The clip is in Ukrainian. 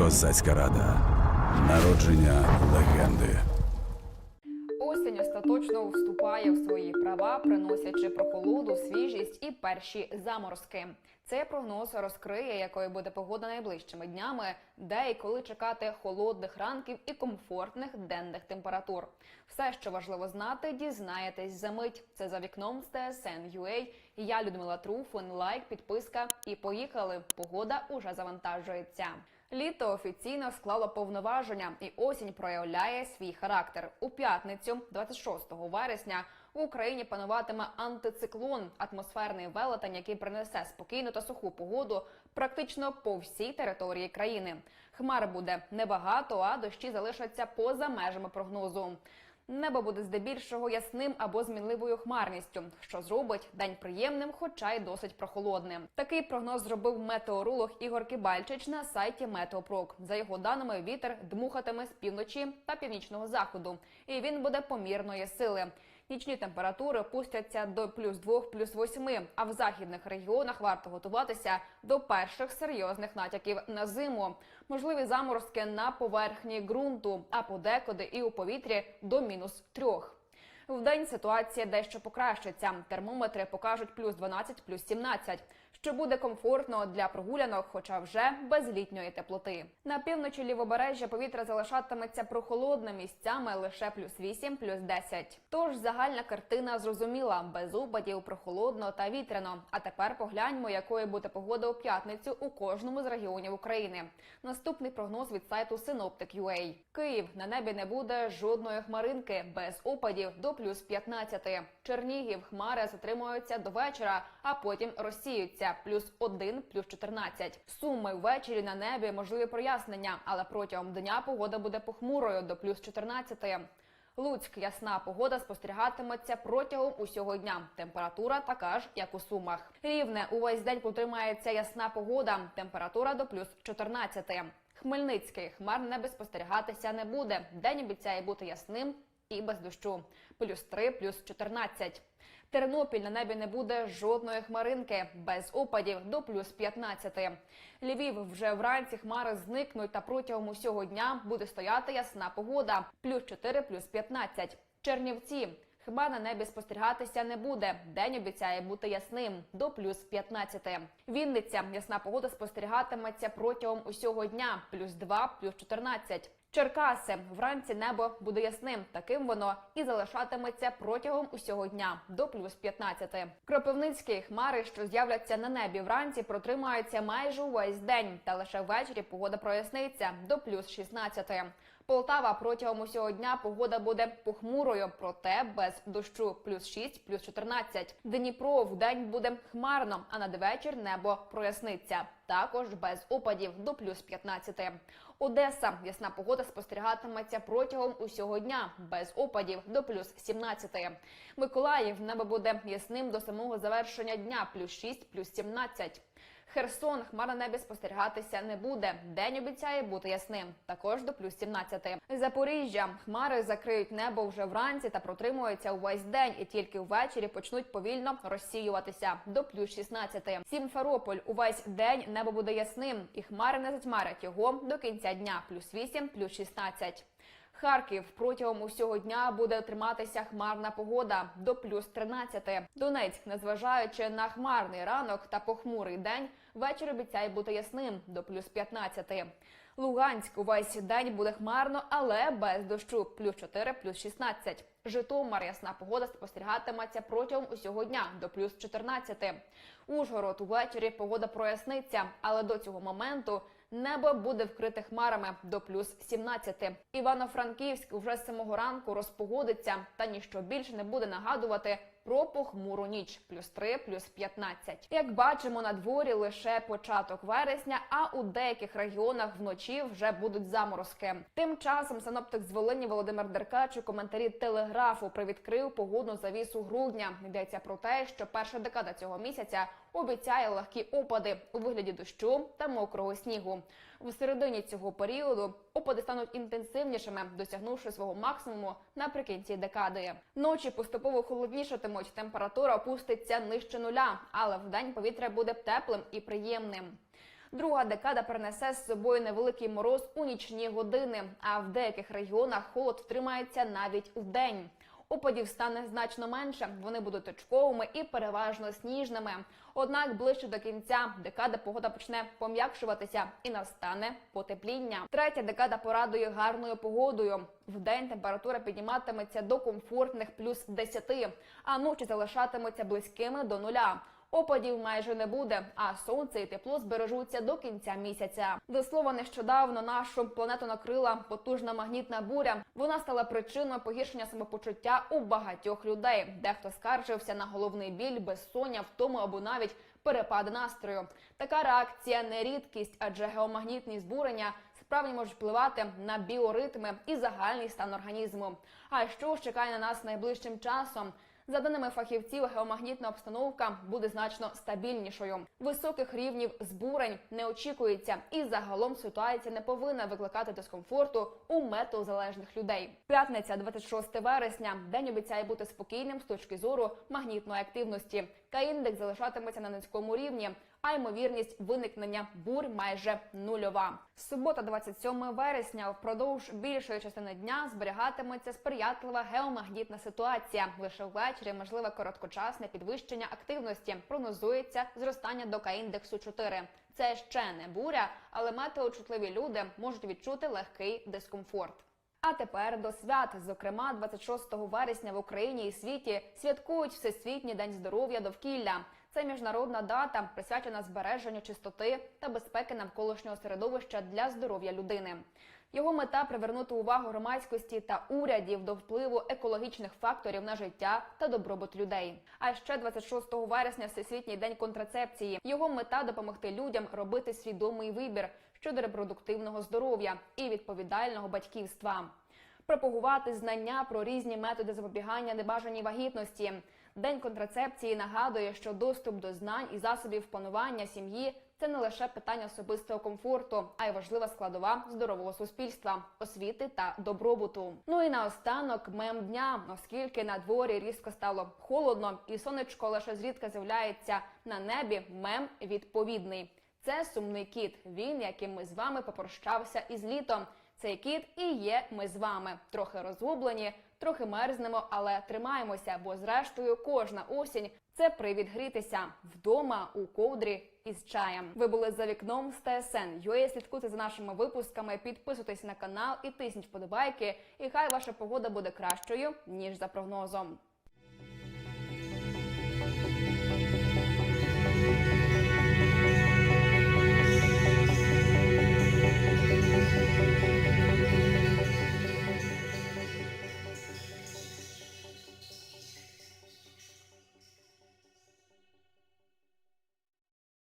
Козацька рада. Народження легенди. Осінь остаточно вступає в свої права, приносячи прохолоду, свіжість і перші заморозки. Цей прогноз розкриє, якою буде погода найближчими днями, де і коли чекати холодних ранків і комфортних денних температур. Все, що важливо знати, дізнаєтесь за мить. Це за вікном з TSN.ua. Я Людмила Труфин. Лайк, підписка і поїхали. Погода уже завантажується. Літо офіційно склало повноваження, і осінь проявляє свій характер. У п'ятницю, 26 вересня, в Україні пануватиме антициклон, атмосферний велетень, який принесе спокійну та суху погоду практично по всій території країни. Хмар буде небагато, а дощі залишаться поза межами прогнозу. Небо буде здебільшого ясним або змінливою хмарністю, що зробить день приємним, хоча й досить прохолодним. Такий прогноз зробив метеоролог Ігор Кибальчич на сайті Метеопрок. За його даними, вітер дмухатиме з півночі та північного заходу, і він буде помірної сили. Нічні температури пустяться до плюс 2, плюс 8, а в західних регіонах варто готуватися до перших серйозних натяків на зиму. Можливі заморозки на поверхні ґрунту, а подекуди і у повітрі до мінус 3. Вдень ситуація дещо покращиться. Термометри покажуть плюс 12, плюс 17, що буде комфортно для прогулянок, хоча вже без літньої теплоти. На півночі лівобережжя повітря залишатиметься прохолодним місцями лише плюс 8, плюс 10. Тож загальна картина зрозуміла без опадів, прохолодно та вітряно. А тепер погляньмо, якою буде погода у п'ятницю у кожному з регіонів України. Наступний прогноз від сайту Synoptic.ua. Київ на небі не буде жодної хмаринки без опадів до плюс 15. Чернігів хмари затримуються до вечора, а потім розсіються плюс 1, плюс 14. Суми ввечері на небі можливі прояснення, але протягом дня погода буде похмурою до плюс 14. Луцьк ясна погода спостерігатиметься протягом усього дня. Температура така ж, як у Сумах. Рівне увесь день протримається ясна погода. Температура до плюс 14. Хмельницький хмар небі спостерігатися не буде. День обіцяє бути ясним і без дощу. Плюс 3, плюс 14. Тернопіль на небі не буде жодної хмаринки, без опадів до плюс 15. Львів вже вранці хмари зникнуть та протягом усього дня буде стояти ясна погода. Плюс 4, плюс 15. Чернівці. Хмар на небі спостерігатися не буде. День обіцяє бути ясним до плюс 15. Вінниця ясна погода спостерігатиметься протягом усього дня. Плюс 2, плюс 14. Черкаси вранці небо буде ясним. Таким воно і залишатиметься протягом усього дня до плюс 15. Кропивницькі хмари, що з'являться на небі вранці, протримаються майже увесь день, та лише ввечері погода проясниться до плюс 16. Полтава протягом усього дня погода буде похмурою, проте без дощу плюс 6, плюс 14. Дніпро в день буде хмарно, а надвечір небо проясниться. Також без опадів до плюс 15. Одеса ясна погода спостерігатиметься протягом усього дня без опадів до плюс 17. Миколаїв небо буде ясним до самого завершення дня плюс 6, плюс 17. Херсон хмар на небі спостерігатися не буде. День обіцяє бути ясним, також до плюс 17. Запоріжжя хмари закриють небо вже вранці та протримуються увесь день, і тільки ввечері почнуть повільно розсіюватися до плюс 16. Сімферополь увесь день небо буде ясним, і хмари не затьмарять його до кінця дня. Плюс 8, плюс 16. Харків протягом усього дня буде триматися хмарна погода до плюс 13. Донецьк, незважаючи на хмарний ранок та похмурий день, вечір обіцяє бути ясним до плюс 15. Луганськ увесь день буде хмарно, але без дощу плюс 4, плюс 16. Житомир ясна погода спостерігатиметься протягом усього дня до плюс 14. Ужгород увечері погода проясниться, але до цього моменту небо буде вкрите хмарами до плюс 17. Івано-Франківськ вже з самого ранку розпогодиться, та ніщо більше не буде нагадувати про похмуру ніч плюс 3, плюс 15. Як бачимо, на дворі лише початок вересня, а у деяких регіонах вночі вже будуть заморозки. Тим часом синоптик з Волині Володимир Деркач у коментарі телеграфу привідкрив погодну завісу грудня. Йдеться про те, що перша декада цього місяця обіцяє легкі опади у вигляді дощу та мокрого снігу. В середині цього періоду опади стануть інтенсивнішими, досягнувши свого максимуму наприкінці декади. Ночі поступово холоднішатимуть, температура опуститься нижче нуля, але вдень повітря буде теплим і приємним. Друга декада принесе з собою невеликий мороз у нічні години, а в деяких регіонах холод втримається навіть у день. Опадів стане значно менше. Вони будуть точковими і переважно сніжними. Однак ближче до кінця декада погода почне пом'якшуватися і настане потепління. Третя декада порадує гарною погодою. Вдень температура підніматиметься до комфортних плюс 10, а ночі залишатимуться близькими до нуля. Опадів майже не буде, а сонце і тепло збережуться до кінця місяця. До слова, нещодавно нашу планету накрила потужна магнітна буря. Вона стала причиною погіршення самопочуття у багатьох людей. Дехто скаржився на головний біль, безсоння, втому або навіть перепади настрою. Така реакція не рідкість, адже геомагнітні збурення справді можуть впливати на біоритми і загальний стан організму. А що ж чекає на нас найближчим часом? За даними фахівців, геомагнітна обстановка буде значно стабільнішою. Високих рівнів збурень не очікується, і загалом ситуація не повинна викликати дискомфорту у метеозалежних людей. П'ятниця, 26 вересня. День обіцяє бути спокійним з точки зору магнітної активності. К-індекс залишатиметься на низькому рівні, а ймовірність виникнення бурь майже нульова. Субота, 27 вересня, впродовж більшої частини дня зберігатиметься сприятлива геомагнітна ситуація. Лише ввечері можливе короткочасне підвищення активності. Прогнозується зростання до К-індексу 4. Це ще не буря, але метеочутливі люди можуть відчути легкий дискомфорт. А тепер до свят. Зокрема, 26 вересня в Україні і світі святкують Всесвітній день здоров'я довкілля. Це міжнародна дата, присвячена збереженню чистоти та безпеки навколишнього середовища для здоров'я людини. Його мета привернути увагу громадськості та урядів до впливу екологічних факторів на життя та добробут людей. А ще 26 вересня Всесвітній день контрацепції. Його мета допомогти людям робити свідомий вибір щодо репродуктивного здоров'я і відповідального батьківства пропагувати знання про різні методи запобігання небажаній вагітності. День контрацепції нагадує, що доступ до знань і засобів планування сім'ї це не лише питання особистого комфорту, а й важлива складова здорового суспільства, освіти та добробуту. Ну і наостанок мем дня, оскільки на дворі різко стало холодно, і сонечко лише зрідка з'являється на небі. Мем відповідний. Це сумний кіт. Він, яким ми з вами попрощався із літом. Цей кіт і є ми з вами. Трохи розгублені, трохи мерзнемо, але тримаємося, бо зрештою кожна осінь це привід грітися вдома у ковдрі із чаєм. Ви були за вікном з ТСН. Йоє слідкуйте за нашими випусками, підписуйтесь на канал і тисніть вподобайки. І хай ваша погода буде кращою ніж за прогнозом.